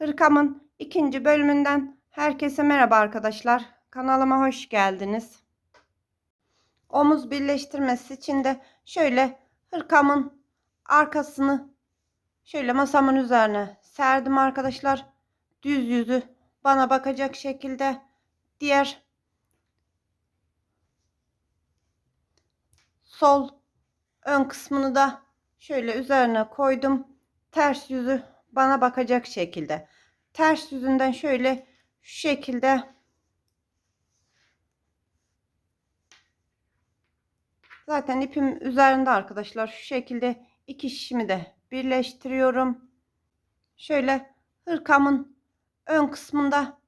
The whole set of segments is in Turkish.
Hırkamın ikinci bölümünden herkese merhaba arkadaşlar. Kanalıma hoş geldiniz. Omuz birleştirmesi için de şöyle hırkamın arkasını şöyle masamın üzerine serdim arkadaşlar. Düz yüzü bana bakacak şekilde diğer sol ön kısmını da şöyle üzerine koydum. Ters yüzü bana bakacak şekilde. Ters yüzünden şöyle şu şekilde zaten ipim üzerinde arkadaşlar. Şu şekilde iki şişimi de birleştiriyorum. Şöyle hırkamın ön kısmında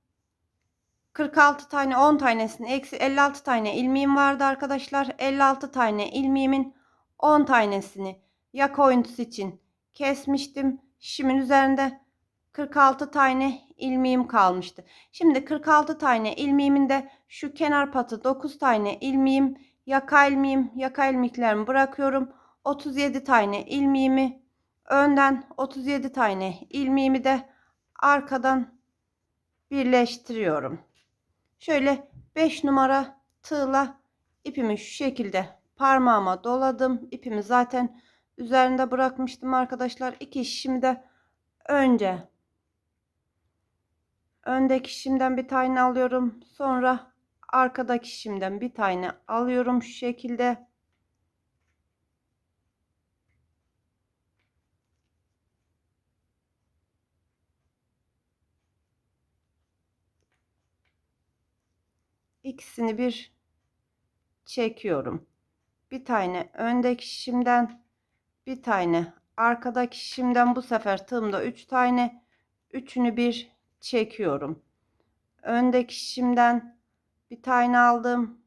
46 tane 10 tanesini eksi 56 tane ilmeğim vardı arkadaşlar. 56 tane ilmeğimin 10 tanesini yaka oyuntusu için kesmiştim. Şişimin üzerinde 46 tane ilmeğim kalmıştı. Şimdi 46 tane ilmeğimin de şu kenar patı 9 tane ilmeğim, yaka ilmeğim, yaka ilmeklerimi bırakıyorum. 37 tane ilmeğimi önden 37 tane ilmeğimi de arkadan birleştiriyorum. Şöyle 5 numara tığla ipimi şu şekilde parmağıma doladım. İpimi zaten üzerinde bırakmıştım arkadaşlar. İki şişimi de önce öndeki şişimden bir tane alıyorum. Sonra arkadaki şişimden bir tane alıyorum şu şekilde. ikisini bir çekiyorum. Bir tane öndeki şişimden bir tane arkadaki şişimden bu sefer tığımda 3 tane üçünü bir çekiyorum. Öndeki şişimden bir tane aldım.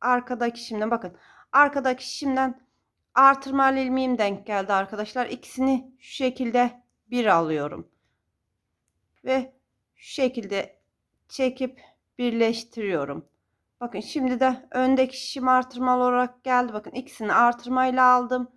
Arkadaki şişimden bakın. Arkadaki şişimden artırmalı ilmeğim denk geldi arkadaşlar. İkisini şu şekilde bir alıyorum. Ve şu şekilde çekip birleştiriyorum. Bakın şimdi de öndeki şişim artırmalı olarak geldi. Bakın ikisini artırmayla aldım.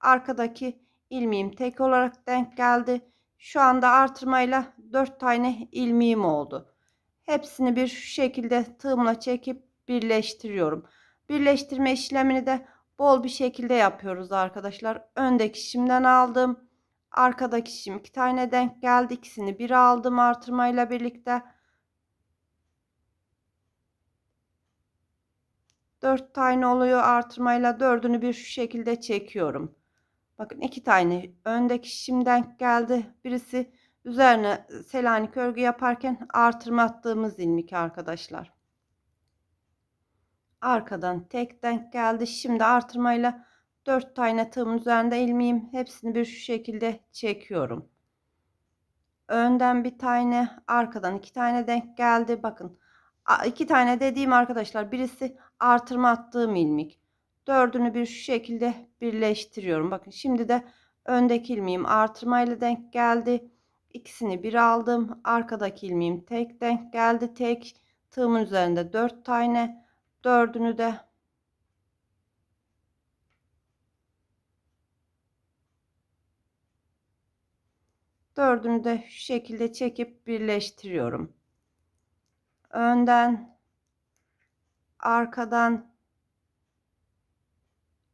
Arkadaki ilmeğim tek olarak denk geldi. Şu anda artırmayla 4 tane ilmeğim oldu. Hepsini bir şu şekilde tığımla çekip birleştiriyorum. Birleştirme işlemini de bol bir şekilde yapıyoruz arkadaşlar. Öndeki şişimden aldım. Arkadaki şişim iki tane denk geldi. İkisini bir aldım artırmayla birlikte. 4 tane oluyor artırmayla dördünü bir şu şekilde çekiyorum. Bakın iki tane öndeki şişimden geldi. Birisi üzerine selanik örgü yaparken artırma attığımız ilmek arkadaşlar. Arkadan tek denk geldi. Şimdi artırmayla 4 tane tığımın üzerinde ilmeğim. Hepsini bir şu şekilde çekiyorum. Önden bir tane, arkadan iki tane denk geldi. Bakın iki tane dediğim arkadaşlar birisi artırma attığım ilmek. Dördünü bir şu şekilde birleştiriyorum. Bakın şimdi de öndeki ilmeğim artırmayla denk geldi. İkisini bir aldım. Arkadaki ilmeğim tek denk geldi. Tek tığımın üzerinde dört tane. Dördünü de dördünü de şu şekilde çekip birleştiriyorum önden arkadan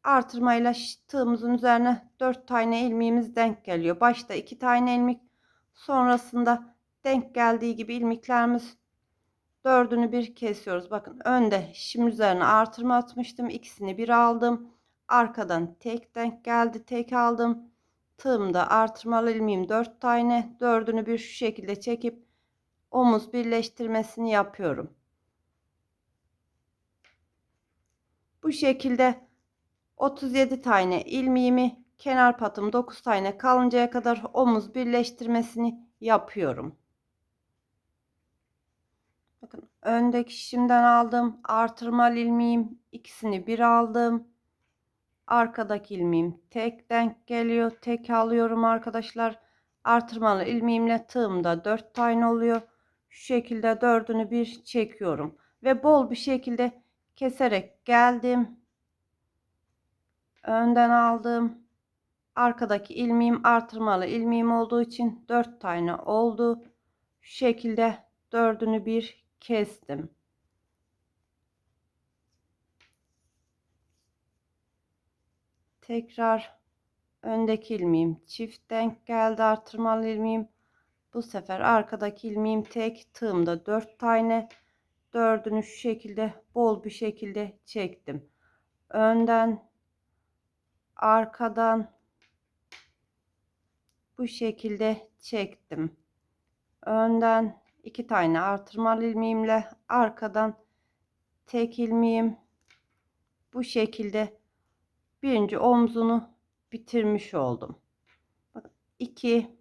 artırmayla tığımızın üzerine 4 tane ilmeğimiz denk geliyor. Başta 2 tane ilmek sonrasında denk geldiği gibi ilmeklerimiz dördünü bir kesiyoruz. Bakın önde şimdi üzerine artırma atmıştım. ikisini bir aldım. Arkadan tek denk geldi. Tek aldım. Tığımda artırmalı ilmeğim 4 tane. Dördünü bir şu şekilde çekip omuz birleştirmesini yapıyorum. Bu şekilde 37 tane ilmeğimi kenar patım 9 tane kalıncaya kadar omuz birleştirmesini yapıyorum. Bakın öndeki şişimden aldım. Artırmalı ilmeğim ikisini bir aldım. Arkadaki ilmeğim tek denk geliyor. Tek alıyorum arkadaşlar. Artırmalı ilmeğimle tığımda 4 tane oluyor şu şekilde dördünü bir çekiyorum ve bol bir şekilde keserek geldim önden aldım arkadaki ilmeğim artırmalı ilmeğim olduğu için dört tane oldu Şu şekilde dördünü bir kestim. Tekrar öndeki ilmeğim çift denk geldi artırmalı ilmeğim. Bu sefer arkadaki ilmeğim tek tığımda 4 tane dördünü şu şekilde bol bir şekilde çektim. Önden arkadan bu şekilde çektim. Önden iki tane artırmalı ilmeğimle arkadan tek ilmeğim bu şekilde birinci omzunu bitirmiş oldum. 2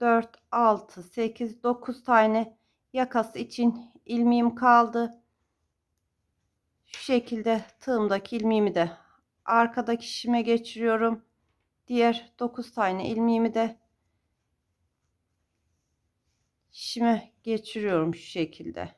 4 6 8 9 tane yakası için ilmeğim kaldı. Şu şekilde tığımdaki ilmeğimi de arkadaki şişime geçiriyorum. Diğer 9 tane ilmeğimi de şişime geçiriyorum şu şekilde.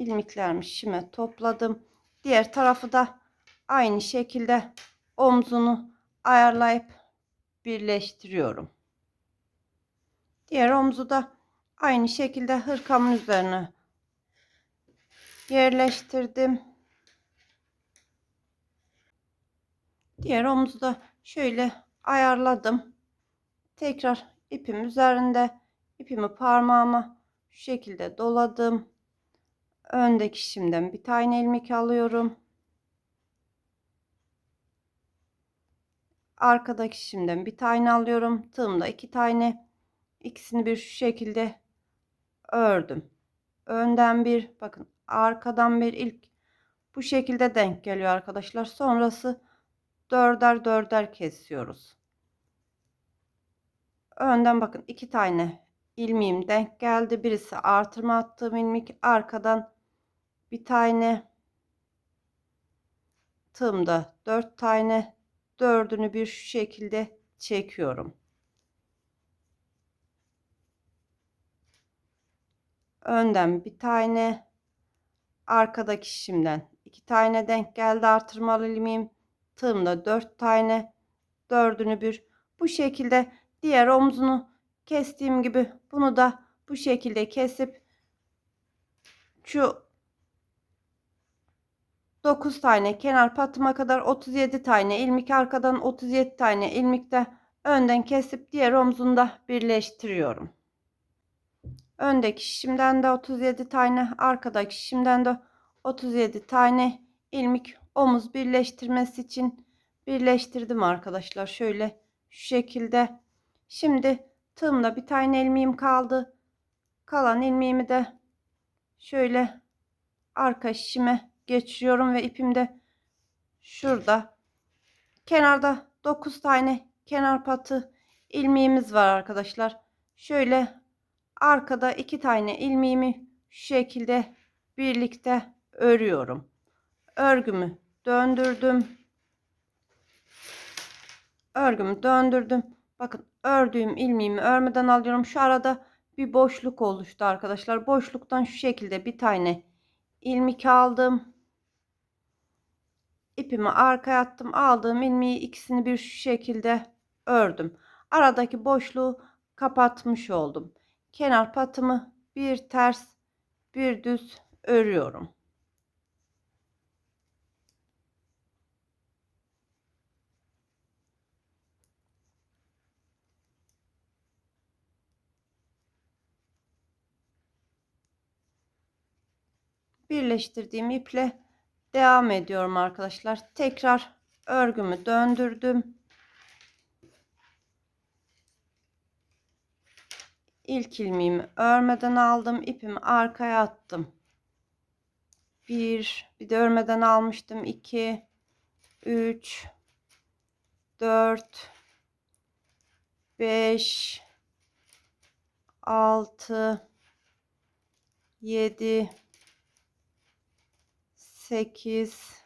ilmeklerimi şişime topladım. Diğer tarafı da aynı şekilde omzunu ayarlayıp birleştiriyorum. Diğer omzu da aynı şekilde hırkamın üzerine yerleştirdim. Diğer omuzu da şöyle ayarladım. Tekrar ipim üzerinde ipimi parmağıma şu şekilde doladım. Öndeki şimdiden bir tane ilmek alıyorum. Arkadaki şimdiden bir tane alıyorum. Tığımda iki tane. İkisini bir şu şekilde ördüm. Önden bir bakın arkadan bir ilk bu şekilde denk geliyor arkadaşlar. Sonrası dörder dörder kesiyoruz. Önden bakın iki tane ilmeğim denk geldi. Birisi artırma attığım ilmek arkadan bir tane tığımda dört tane dördünü bir şu şekilde çekiyorum. Önden bir tane arkadaki şimden iki tane denk geldi artırmalı ilmeğim tığımda dört tane dördünü bir bu şekilde diğer omzunu kestiğim gibi bunu da bu şekilde kesip şu 9 tane kenar patıma kadar 37 tane ilmek arkadan 37 tane ilmek de önden kesip diğer omzunda birleştiriyorum. Öndeki şişimden de 37 tane arkadaki şişimden de 37 tane ilmek omuz birleştirmesi için birleştirdim arkadaşlar. Şöyle şu şekilde. Şimdi tığımda bir tane ilmeğim kaldı. Kalan ilmeğimi de şöyle arka şişime geçiriyorum ve ipim de şurada. Kenarda 9 tane kenar patı ilmeğimiz var arkadaşlar. Şöyle arkada 2 tane ilmeğimi şu şekilde birlikte örüyorum. Örgümü döndürdüm. Örgümü döndürdüm. Bakın ördüğüm ilmeğimi örmeden alıyorum. Şu arada bir boşluk oluştu arkadaşlar. Boşluktan şu şekilde bir tane ilmek aldım ipimi arkaya attım. Aldığım ilmeği ikisini bir şu şekilde ördüm. Aradaki boşluğu kapatmış oldum. Kenar patımı bir ters bir düz örüyorum. birleştirdiğim iple devam ediyorum arkadaşlar. Tekrar örgümü döndürdüm. İlk ilmeğimi örmeden aldım. ipimi arkaya attım. Bir, bir de örmeden almıştım. 2 3 4 5 6 7 8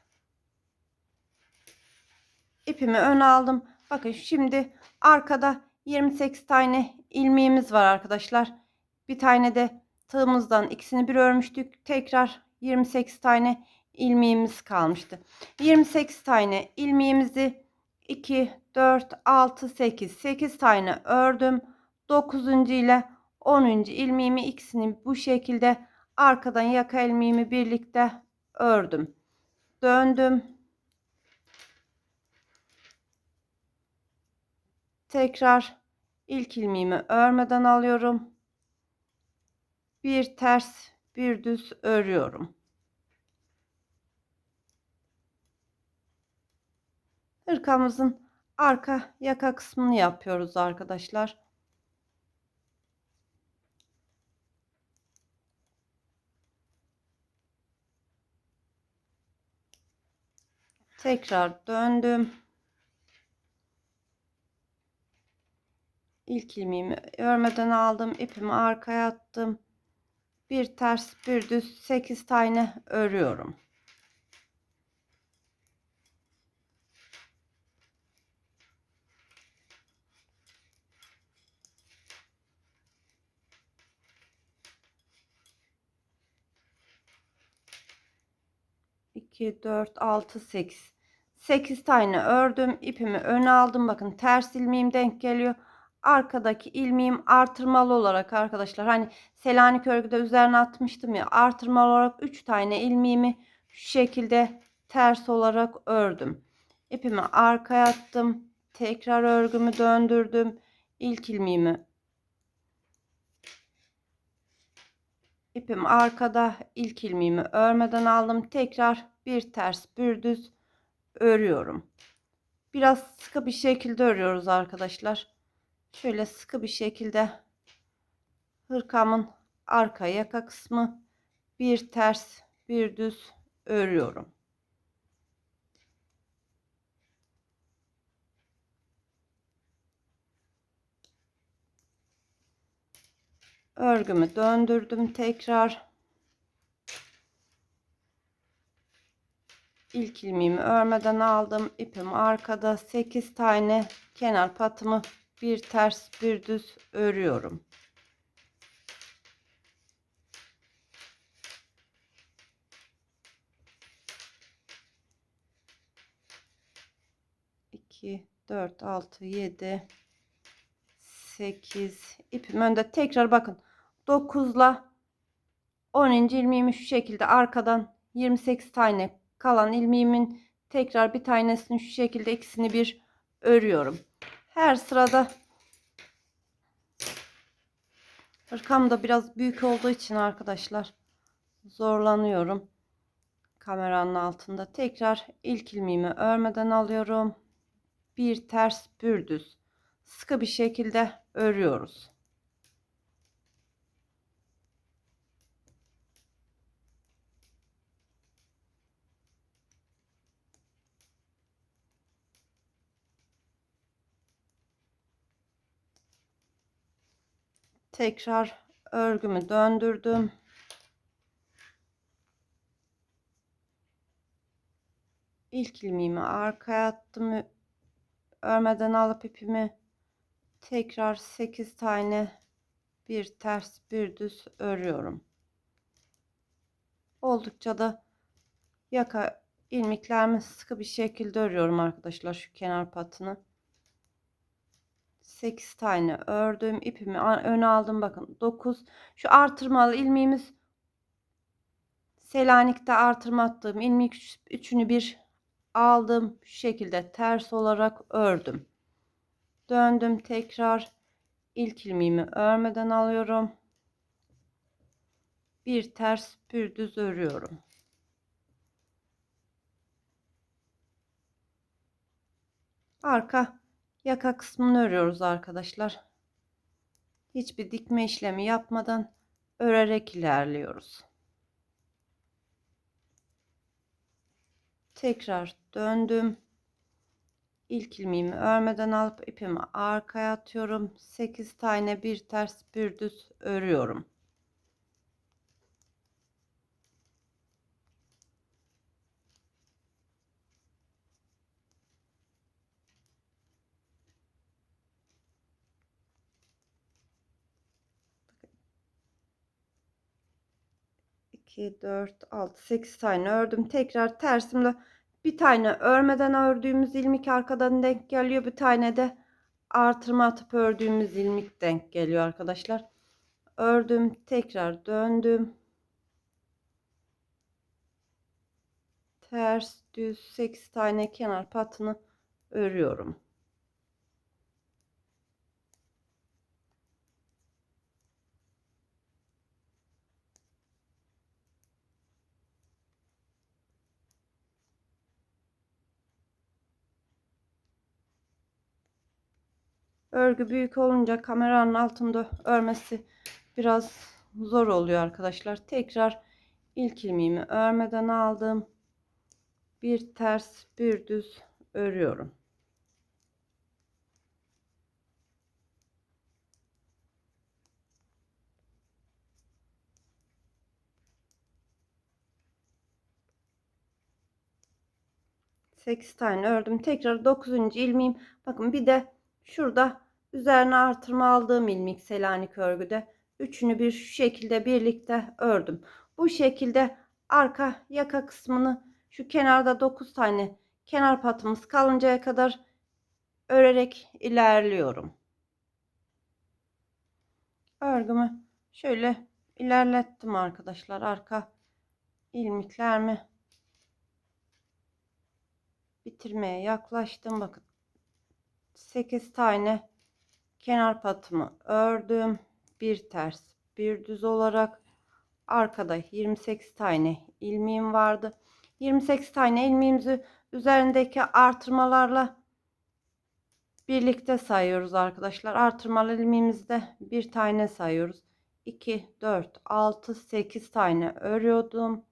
ipimi ön aldım. Bakın şimdi arkada 28 tane ilmeğimiz var arkadaşlar. Bir tane de tığımızdan ikisini bir örmüştük. Tekrar 28 tane ilmeğimiz kalmıştı. 28 tane ilmeğimizi 2, 4, 6, 8, 8 tane ördüm. 9. ile 10. ilmeğimi ikisini bu şekilde arkadan yaka ilmeğimi birlikte ördüm. Döndüm. Tekrar ilk ilmeğimi örmeden alıyorum. Bir ters, bir düz örüyorum. Hırkamızın arka yaka kısmını yapıyoruz arkadaşlar. Tekrar döndüm. İlk ilmeğimi örmeden aldım. ipimi arkaya attım. Bir ters bir düz 8 tane örüyorum. 2, 4, 6, 8. 8 tane ördüm. ipimi öne aldım. Bakın ters ilmeğim denk geliyor. Arkadaki ilmeğim artırmalı olarak arkadaşlar. Hani Selanik örgüde üzerine atmıştım ya. Artırmalı olarak 3 tane ilmeğimi şu şekilde ters olarak ördüm. İpimi arkaya attım. Tekrar örgümü döndürdüm. İlk ilmeğimi ipim arkada ilk ilmeğimi örmeden aldım. Tekrar bir ters bir düz örüyorum. Biraz sıkı bir şekilde örüyoruz arkadaşlar. Şöyle sıkı bir şekilde hırkamın arka yaka kısmı bir ters bir düz örüyorum. Örgümü döndürdüm tekrar. İlk ilmeğimi örmeden aldım. ipim arkada 8 tane kenar patımı bir ters bir düz örüyorum. İki, dört, altı, yedi, sekiz. ipim önde. Tekrar bakın. Dokuzla 10. ilmeğimi şu şekilde arkadan 28 tane kalan ilmeğimin tekrar bir tanesini şu şekilde ikisini bir örüyorum. Her sırada hırkam da biraz büyük olduğu için arkadaşlar zorlanıyorum. Kameranın altında tekrar ilk ilmeğimi örmeden alıyorum. Bir ters bir düz sıkı bir şekilde örüyoruz. Tekrar örgümü döndürdüm. İlk ilmeğimi arkaya attım. Örmeden alıp ipimi tekrar 8 tane bir ters bir düz örüyorum. Oldukça da yaka ilmeklerimi sıkı bir şekilde örüyorum arkadaşlar şu kenar patını. 8 tane ördüm. ipimi öne aldım. Bakın 9. Şu artırmalı ilmeğimiz Selanik'te artırma attığım ilmek üçünü bir aldım. Şu şekilde ters olarak ördüm. Döndüm tekrar ilk ilmeğimi örmeden alıyorum. Bir ters bir düz örüyorum. Arka yaka kısmını örüyoruz arkadaşlar. Hiçbir dikme işlemi yapmadan örerek ilerliyoruz. Tekrar döndüm. İlk ilmeğimi örmeden alıp ipimi arkaya atıyorum. 8 tane bir ters bir düz örüyorum. 2 4 6 8 tane ördüm. Tekrar tersimle bir tane örmeden ördüğümüz ilmek arkadan denk geliyor. Bir tane de artırma atıp ördüğümüz ilmek denk geliyor arkadaşlar. Ördüm, tekrar döndüm. Ters düz 8 tane kenar patını örüyorum. Örgü büyük olunca kameranın altında örmesi biraz zor oluyor arkadaşlar. Tekrar ilk ilmeğimi örmeden aldım. Bir ters bir düz örüyorum. Sekiz tane ördüm. Tekrar dokuzuncu ilmeğim. Bakın bir de şurada üzerine artırma aldığım ilmek Selanik örgüde. Üçünü bir şu şekilde birlikte ördüm. Bu şekilde arka yaka kısmını şu kenarda 9 tane kenar patımız kalıncaya kadar örerek ilerliyorum. Örgümü şöyle ilerlettim arkadaşlar. Arka ilmeklerimi bitirmeye yaklaştım. Bakın 8 tane kenar patımı ördüm. Bir ters, bir düz olarak arkada 28 tane ilmeğim vardı. 28 tane ilmeğimizi üzerindeki artırmalarla birlikte sayıyoruz arkadaşlar. Artırmalı ilmeğimizde bir tane sayıyoruz. 2, 4, 6, 8 tane örüyordum.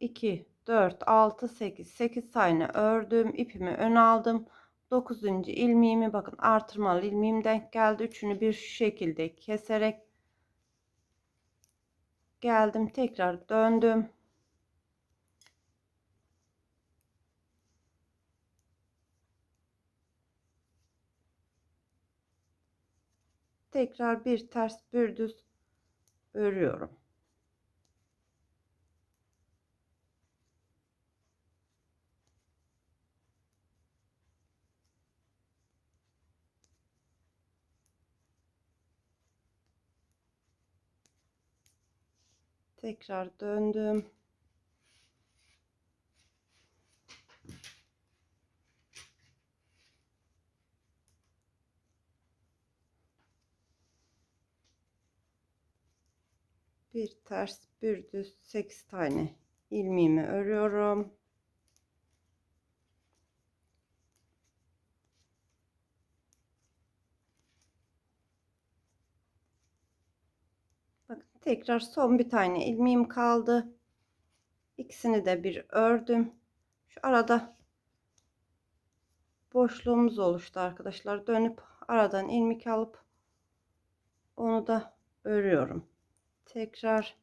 2, 4, 6, 8, 8 tane ördüm. ipimi ön aldım. 9. ilmeğimi bakın artırmalı ilmeğim denk geldi. Üçünü bir şekilde keserek geldim. Tekrar döndüm. Tekrar bir ters bir düz örüyorum. Tekrar döndüm. Bir ters bir düz 8 tane ilmeğimi örüyorum. Bakın tekrar son bir tane ilmeğim kaldı. İkisini de bir ördüm. Şu arada boşluğumuz oluştu arkadaşlar. Dönüp aradan ilmek alıp onu da örüyorum. Tekrar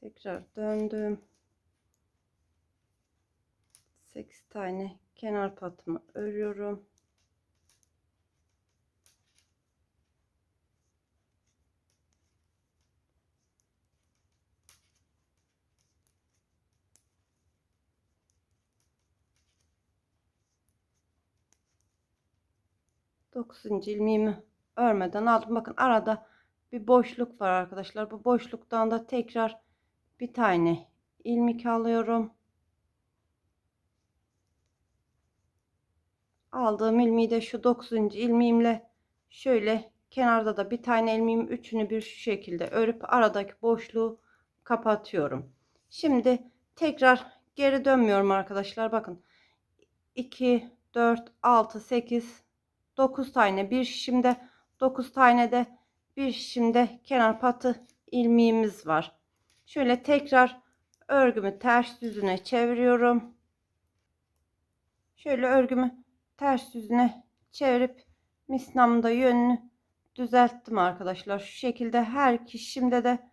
tekrar döndüm 8 tane kenar patımı örüyorum Dokuzuncu ilmeğimi örmeden aldım. Bakın arada bir boşluk var arkadaşlar. Bu boşluktan da tekrar bir tane ilmek alıyorum. Aldığım ilmeği de şu 9. ilmeğimle şöyle kenarda da bir tane ilmeğim üçünü bir şu şekilde örüp aradaki boşluğu kapatıyorum. Şimdi tekrar geri dönmüyorum arkadaşlar. Bakın 2 4 6 8 9 tane bir şişimde 9 tane de bir şişimde kenar patı ilmeğimiz var. Şöyle tekrar örgümü ters yüzüne çeviriyorum. Şöyle örgümü ters yüzüne çevirip misnamda yönünü düzelttim arkadaşlar. Şu şekilde her kişimde de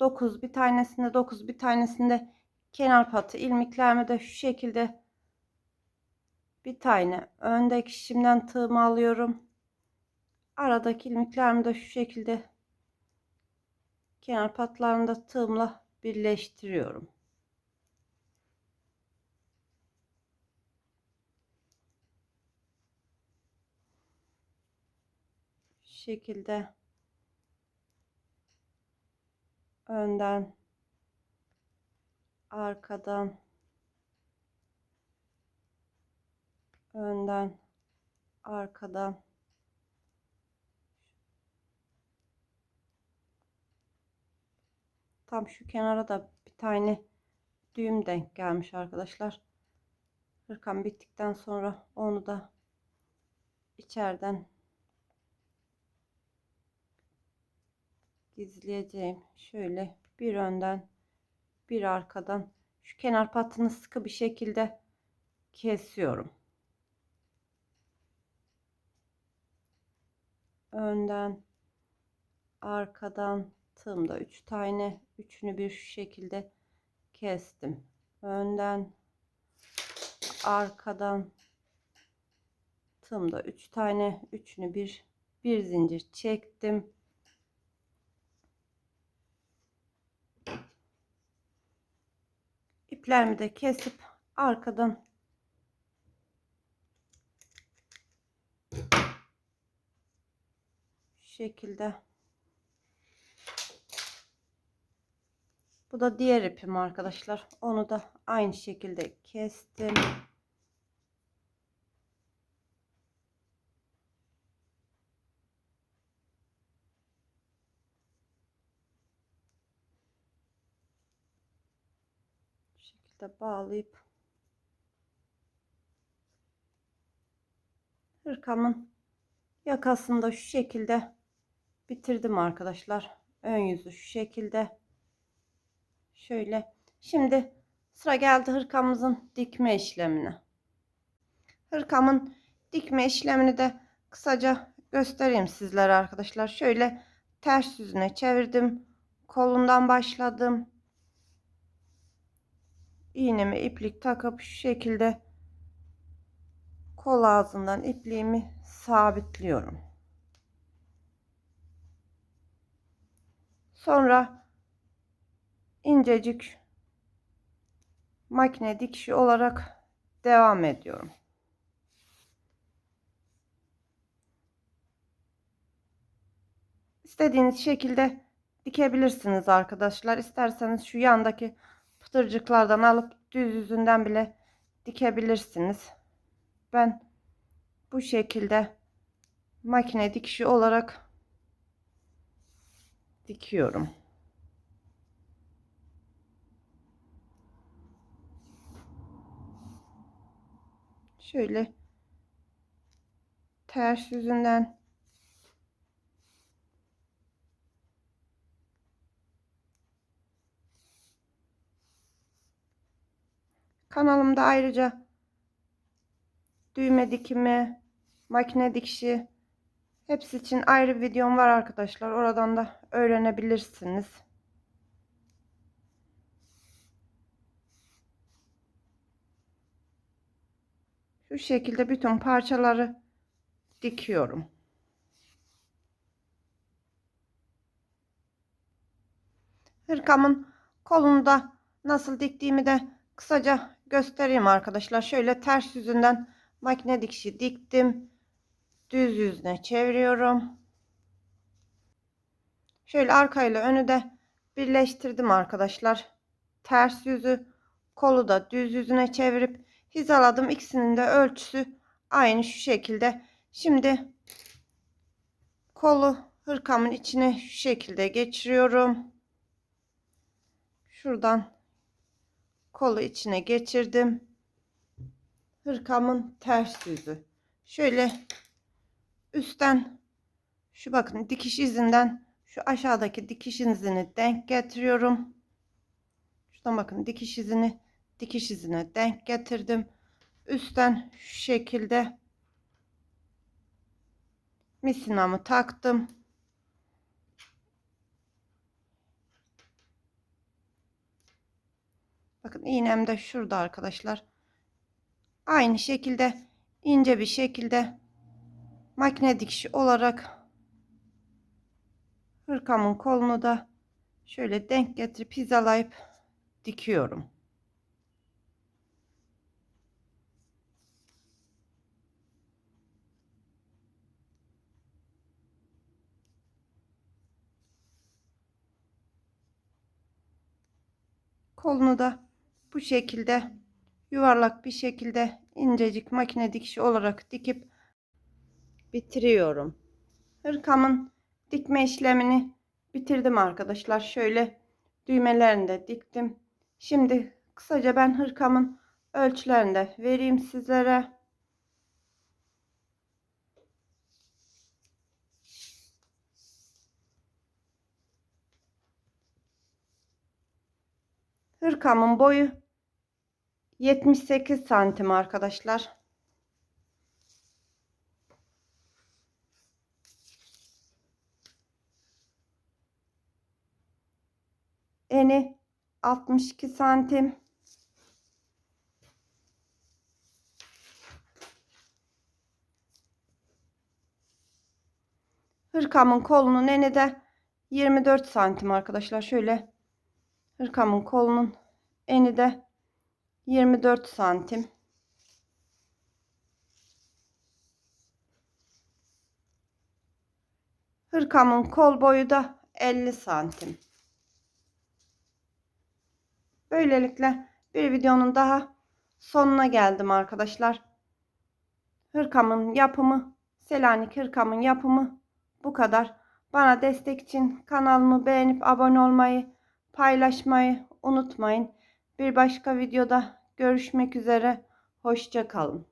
9 bir tanesinde 9 bir tanesinde kenar patı ilmeklerimi de şu şekilde bir tane öndeki şişimden tığımı alıyorum. Aradaki ilmeklerimi de şu şekilde kenar patlarında tığımla birleştiriyorum. Şu şekilde önden arkadan önden arkadan tam şu kenara da bir tane düğüm denk gelmiş arkadaşlar. Hırkam bittikten sonra onu da içeriden gizleyeceğim. Şöyle bir önden bir arkadan şu kenar patını sıkı bir şekilde kesiyorum. Önden arkadan tığımda 3 tane üçünü bir şekilde kestim. Önden arkadan tığımda 3 tane üçünü bir bir zincir çektim. İplerimi de kesip arkadan şekilde bu da diğer ipim arkadaşlar. Onu da aynı şekilde kestim. Şu şekilde bağlayıp hırkamın yakasında şu şekilde bitirdim arkadaşlar. Ön yüzü şu şekilde şöyle. Şimdi sıra geldi hırkamızın dikme işlemine. Hırkamın dikme işlemini de kısaca göstereyim sizlere arkadaşlar. Şöyle ters yüzüne çevirdim. Kolundan başladım. İğnemi iplik takıp şu şekilde kol ağzından ipliğimi sabitliyorum. Sonra incecik makine dikişi olarak devam ediyorum. İstediğiniz şekilde dikebilirsiniz arkadaşlar. İsterseniz şu yandaki pıtırcıklardan alıp düz yüzünden bile dikebilirsiniz. Ben bu şekilde makine dikişi olarak dikiyorum. Şöyle ters yüzünden Kanalımda ayrıca düğme dikimi, makine dikişi hepsi için ayrı videom var arkadaşlar. Oradan da öğrenebilirsiniz. Şu şekilde bütün parçaları dikiyorum. Hırkamın kolunda nasıl diktiğimi de kısaca göstereyim arkadaşlar. Şöyle ters yüzünden makine dikişi diktim. Düz yüzüne çeviriyorum. Şöyle arkayla önü de birleştirdim arkadaşlar. Ters yüzü kolu da düz yüzüne çevirip hizaladım. İkisinin de ölçüsü aynı şu şekilde. Şimdi kolu hırkamın içine şu şekilde geçiriyorum. Şuradan kolu içine geçirdim. Hırkamın ters yüzü. Şöyle üstten şu bakın dikiş izinden şu aşağıdaki dikiş izini denk getiriyorum. Şuradan bakın dikiş izini dikiş izine denk getirdim. Üstten şu şekilde misinamı taktım. Bakın iğnem de şurada arkadaşlar. Aynı şekilde ince bir şekilde makine dikişi olarak hırkamın kolunu da şöyle denk getirip hizalayıp dikiyorum. Kolunu da bu şekilde yuvarlak bir şekilde incecik makine dikişi olarak dikip bitiriyorum. Hırkamın dikme işlemini bitirdim arkadaşlar. Şöyle düğmelerini de diktim. Şimdi kısaca ben hırkamın ölçülerini de vereyim sizlere. Hırkamın boyu 78 santim arkadaşlar. Eni 62 santim. Hırkamın kolunun eni de 24 santim arkadaşlar. Şöyle hırkamın kolunun eni de 24 santim. Hırkamın kol boyu da 50 santim. Böylelikle bir videonun daha sonuna geldim arkadaşlar. Hırkamın yapımı, Selanik hırkamın yapımı bu kadar. Bana destek için kanalımı beğenip abone olmayı, paylaşmayı unutmayın. Bir başka videoda görüşmek üzere. Hoşça kalın.